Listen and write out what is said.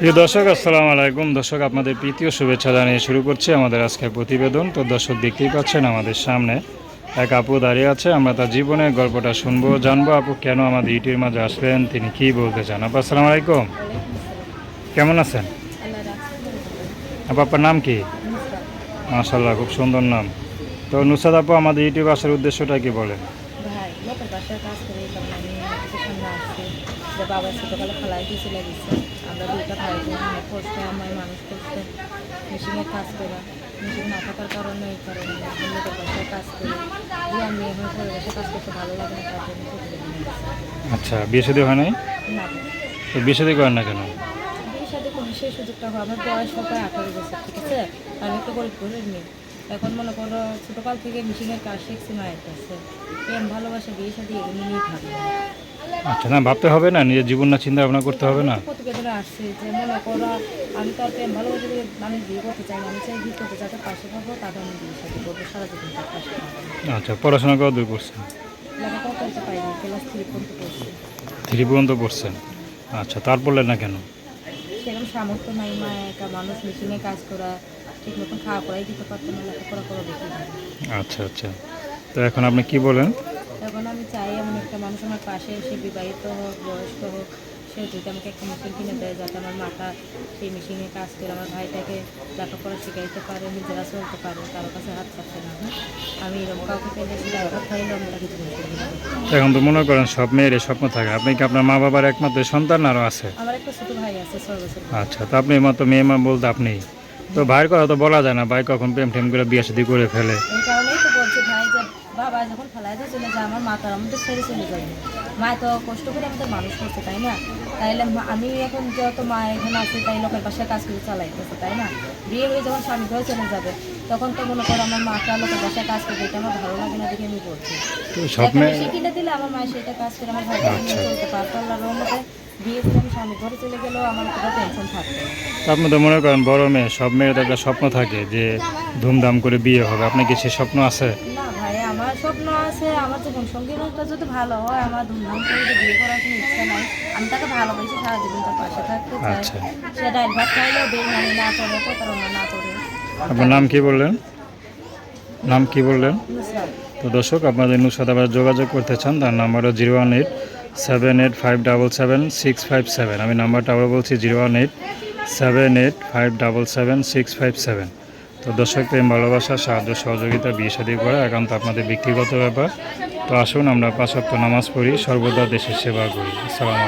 প্রিয় দর্শক, আসসালামু আলাইকুম। দর্শক, আপনাদের প্রীতীয় শুভেচ্ছা জানিয়ে শুরু করছি আমাদের আজকের প্রতিবেদন। তো দর্শক, দেখতেই পাচ্ছেন আমাদের সামনে এক আপু দাঁড়িয়ে আছে। আমরা তার জীবনের গল্পটা শুনব, জানব, আপু, কেন আমাদের ইউটির মাঝে আসলেন, তিনি কি বলতে চান? আপু, আসসালামু আলাইকুম। কেমন আছেন? আপু, আপনার নাম কি? মাশাল্লাহ খুব সুন্দর নাম। তো নুসাদ আপু, আমাদের ইউটিউব আসার উদ্দেশ্যটা কি বলেন? ভাই কাজ করে। যে বাবা ছোটোবেলা খেলায় দিয়ে চলে গেছে আমরা দুইটা ভাই বোন কষ্ট আমায় মানুষ করছে। মেশিনের কাজ করা। মেশিন না থাকার কারণে এই কারণে লোকের বাসায় কাজ করি। যে আমি এখন পরিবেশে কাজ করতে ভালো লাগে না তার জন্য আচ্ছা বিয়ে শাদী হয় নাই? না। তো বিয়ে শাদী করেন না কেন? বিয়ের সাথে কোনো সেই সুযোগটা হয় আমার বয়স হবে আঠারো বছর ঠিক আছে? আমি একটা গরিব করে নিই। এখন মনে করো ছোটোকাল থেকে মেশিনের কাজ শিখছি মায়ের কাছে। প্রেম ভালোবাসা বিয়ে সাথে এগুলো নিয়েই থাকবে আচ্ছা না ভাবতে হবে না নিজের জীবন না চিন্তা ভাবনা করতে হবে না। প্রতিবেদনে আসছে যে মনে করো আমি তো আর প্রেম ভালোবাসা দিয়ে আমি বিয়ে করতে চাই না আমি চাই বিয়ে করতে যাতে পাশে পাবো তাদের আমি বিয়ে সাথে করব সারা জীবন তার পাশে আচ্ছা পড়াশোনা কত দূর করছেন? লেখাপড়া করতে পারিনি ক্লাস থ্রি পর্যন্ত পড়ছি থ্রি পর্যন্ত পড়ছেন আচ্ছা তার বললেন না কেন? সেরকম সামর্থ্য নাই মা একা মানুষ মেশিনে কাজ করা ঠিক মতন খাওয়া করাই দিতে পারতো না লেখাপড়া করা ভালো আচ্ছা আচ্ছা। তো এখন আপনি কি বলেন এখন আমি চাই এমন একটা মানুষ আমার পাশে এসে বিবাহিত হোক বয়স্ক হোক সে যদি আমাকে একটা মেশিন কিনে দেয় যাতে আমার মাথা সেই মেশিনে কাজ করে আমার ভাইটাকে লেখাপড়া শিখাইতে পারে নিজেরা চলতে পারে কারও কাছে হাত চাচ্ছে না? আমি এরকম কাউকে পেলে সেটা খাইলে আমি তাকে এখন তো মনে করেন সব মেয়ের স্বপ্ন থাকে। আপনি কি আপনার মা বাবার একমাত্র সন্তান আরও আছে? আমার একটা ছোটো ভাই আছে ছয় বছর আচ্ছা তো আপনি মাত্র মেয়ে মা বলতে আপনি? তো ভাইয়ের কথা তো বলা যায় না ভাই কখন প্রেম টেম করে বিয়ে শাদী করে ফেলে। এই কারণেই তো বলছি ভাই যে বাবা যখন ফেলাই দিয়ে চলে যায় আমার মা তার আমাদের ছেড়ে চলে যাবে মা তো কষ্ট করে আমাদের মানুষ করছে তাই না? তাইলে আমি এখন যত মা এখানে আছে তাই লোকের বাসায় কাজ করে চালাইতেছে তাই না? বিয়ে হয়ে যখন স্বামী ঘরে চলে যাবে তখন তো মনে করো আমার মাটা লোকের বাসায় কাজ করবে এটা আমার ভালো লাগে না দেখে আমি কিনে দিলে আমার মায়ের সেটা কাজ করে আমার ভাইকে চলতে পারতো আল্লাহর রহমতে বিয়ে স্বামী ঘরে চলে গেলেও আমার কোনো টেনশন থাকতো আপনি তো মনে করেন বড় মেয়ে সব মেয়ের তো একটা স্বপ্ন থাকে যে ধুমধাম করে বিয়ে হবে। আপনার কি সে স্বপ্ন আছে? না ভাই আমার স্বপ্ন আছে আমার জীবন সঙ্গী যদি ভালো হয় আমার ধুমধাম করে যদি বিয়ে করার কোনো ইচ্ছা নাই আমি তাকে ভালোবাসি সারা জীবন তার পাশে থাকতে চাই। আচ্ছা। সে ডাইল ভাত চাইলেও বেইমানি না করে প্রতারণা না করে আপনার নাম কি বললেন? নাম কি বললেন? তো দর্শক আপনাদের সাথে আবার যোগাযোগ করতে চান তার number zero one eight seven eight five double seven six five seven আমি নাম্বারটা আবার বলছি zero one eight seven eight five double seven six five seven তো দর্শক প্রেম, ভালোবাসা, সাহায্য, সহযোগিতা, বিয়ে সাদী করা একান্ত আপনাদের ব্যক্তিগত ব্যাপার। তো আসুন আমরা পাঁচ ওয়াক্ত নামাজ পড়ি, সর্বদা দেশের সেবা করি। আসসালাম